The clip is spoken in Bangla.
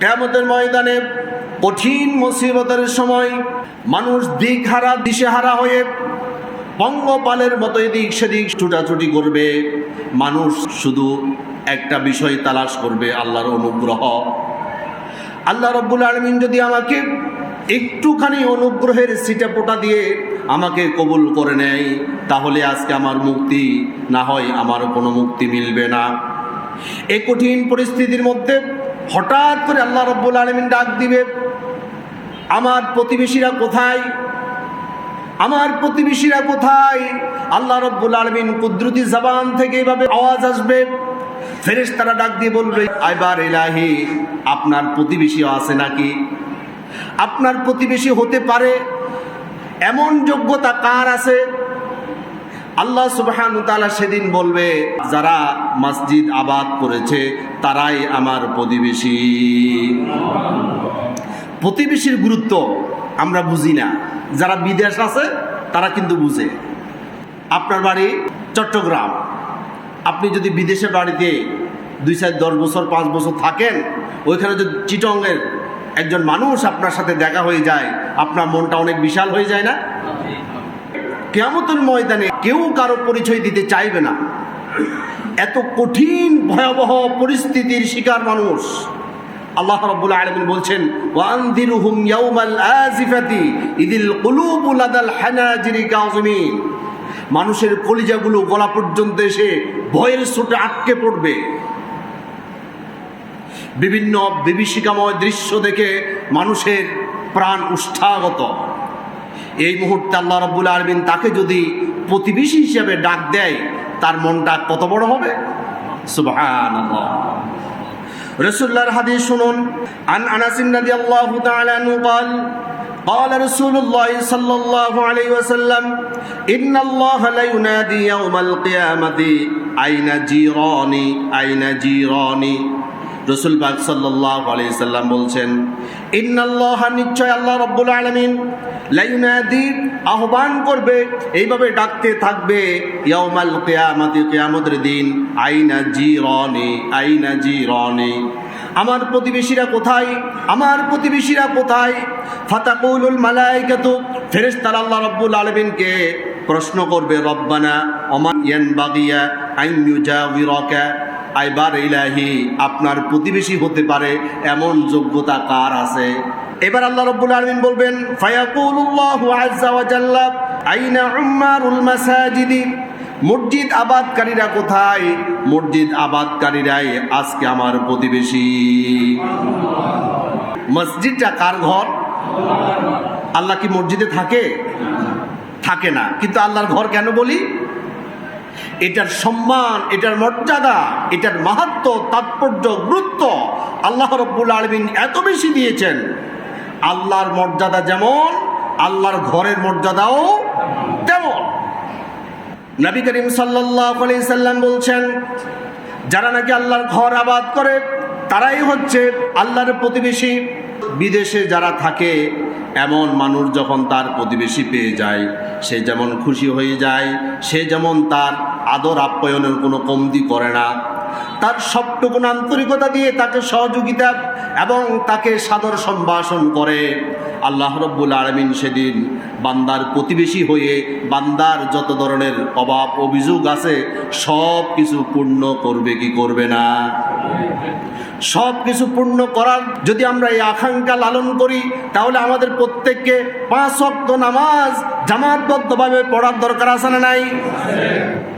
কেয়ামতের ময়দানে কঠিন মুসিবতের সময় মানুষ দিক দিকহারা, দিশেহারা হয়ে পঙ্গপালের মতো এদিক সেদিক ছুটাছুটি করবে। মানুষ শুধু একটা বিষয় তালাশ করবে, আল্লাহর অনুগ্রহ। আল্লাহ রব্বুল আলমিন যদি আমাকে একটুখানি অনুগ্রহের সিটা পোটা দিয়ে আমাকে কবুল করে নেয়, তাহলে আজকে আমার মুক্তি না হয়, আমার কোনো মুক্তি মিলবে না। এই কঠিন পরিস্থিতির মধ্যে হঠাৎ করে আল্লাহ রব্বুল আলমিন ডাক দিবে, আমার প্রতিবেশীরা কোথায়? আমার প্রতিবেশীরা কোথায়? আল্লাহ রব্বুল আলমিন কুদরতি জবান থেকে এভাবে আওয়াজ আসবে। ফেরেশ তারা ডাক দিয়ে বলবে, আইবার এলাহি আপনার প্রতিবেশী আছে নাকি? আপনার প্রতিবেশী হতে পারে? এমন যোগ্যতা কার আছে? আল্লাহ সুবহান তাআলা সেদিন বলবে, যারা মসজিদ আবাদ করেছে, তারাই আমার প্রতিবেশী। প্রতিবেশীর গুরুত্ব আমরা বুঝি না। যারা বিদেশ আছে, তারা কিন্তু বুঝে। আপনার বাড়ি চট্টগ্রাম। আপনি যদি বিদেশে বাড়িতে দুই চার দশ বছর, পাঁচ বছর থাকেন, ওইখানে যদি চিটংয়ের একজন মানুষ আপনার সাথে দেখা হয়ে যায়, আপনার মনটা অনেক বিশাল হয়ে যায় না? কেয়ামতের ময়দানে কেউ কারও পরিচয় দিতে চাইবে না। এত কঠিন, ভয়াবহ পরিস্থিতির শিকার মানুষ। আল্লাহ রাব্বুল আলামিন বলছেন মানুষের কলিজাগুলো গলা পর্যন্ত এসে ভয়ের ছোটে আটকে পড়বে। বিভিন্ন বিভীষিকাময় দৃশ্য দেখে মানুষের প্রাণ উষ্ঠাগত। এই মুহূর্তে আল্লাহ রব্বুল আলমিন তাকে যদি প্রতিবেশী হিসেবে ডাক দেয় তার মনটা কত বড় হবে সুবহান রসুল্লাহর হাদিস শুনুন আন আনাসিন রাদিয়াল্লাহু তাআলা আনহু قال قال رسول الله صلى الله عليه وسلم إن الله لا ينادي يوم القيامة أين جيراني أين جيراني রসুল বাগ সাল্লাহ আলাইসাল্লাম বলছেন, ইন্নাল্লাহ নিশ্চয় আল্লাহ রব্বুল আলমিন লাইনাদি আহ্বান করবে, এইভাবে ডাকতে থাকবে, ইয়াউমাল কিয়ামতি, কিয়ামতের দিন, আইনা জি রনি আইনা জি রনি আমার প্রতিবেশীরা কোথায়, আমার প্রতিবেশীরা কোথায়? ফাতাকুলুল মালাইকাতু, ফেরেশতারা আল্লাহ রব্বুল আলামিনকে প্রশ্ন করবে, রব্বানা, ওমান ইয়ানবাগিয়া আন ইউজাবিরাকা আইবার ইলাহি, আপনার প্রতিবেশী হতে পারে এমন যোগ্যতা কার আছে? এবার আল্লাহ রব্বুল আলামিন বলবেন, ফায়াকুলুল্লাহু আযজা ওয়া জাল্লা, আইনা উম্মারুল মাসাজিদি? মসজিদ আবাদকারীরা কোথায়? মসজিদ আবাদকারীরাই আজকে আমার প্রতিবেশী। মসজিদটা কার ঘর? আল্লাহ কি মসজিদে থাকে? থাকে না। কিন্তু আল্লাহর ঘর কেন বলি? এটার সম্মান, এটার মর্যাদা, এটার মাহাত্ম, তাৎপর্য, গুরুত্ব আল্লাহ রব্বুল আলমিন এত বেশি দিয়েছেন। আল্লাহর মর্যাদা যেমন, আল্লাহর ঘরের মর্যাদাও তেমন। নবী করিম সাল্লাহ সাল্লাম বলছেন, যারা নাকি আল্লাহর ঘর আবাদ করে, তারাই হচ্ছে আল্লাহর প্রতিবেশী। বিদেশে যারা থাকে এমন মানুষ যখন তার প্রতিবেশী পেয়ে যায়, সে যেমন খুশি হয়ে যায়, সে যেমন তার আদর আপ্যায়নের কোনো কমতি করে না। তার সবটুকুন আন্তরিকতা দিয়ে তাকে সহযোগিতা এবং তাকে সাদর সম্ভাষণ করে। আল্লাহ রব্বুল আলমিন সেদিন বান্দার প্রতিবেশী হয়ে বান্দার যত ধরনের অভাব, অভিযোগ আছে, সব কিছু পূর্ণ করবে কি করবে না? সব কিছু পূর্ণ করার যদি আমরা এই আকাঙ্ক্ষা লালন করি, তাহলে আমাদের প্রত্যেককে পাঁচ অক্ত নামাজ জামাতবদ্ধভাবে পড়ার দরকার আছে না নাই?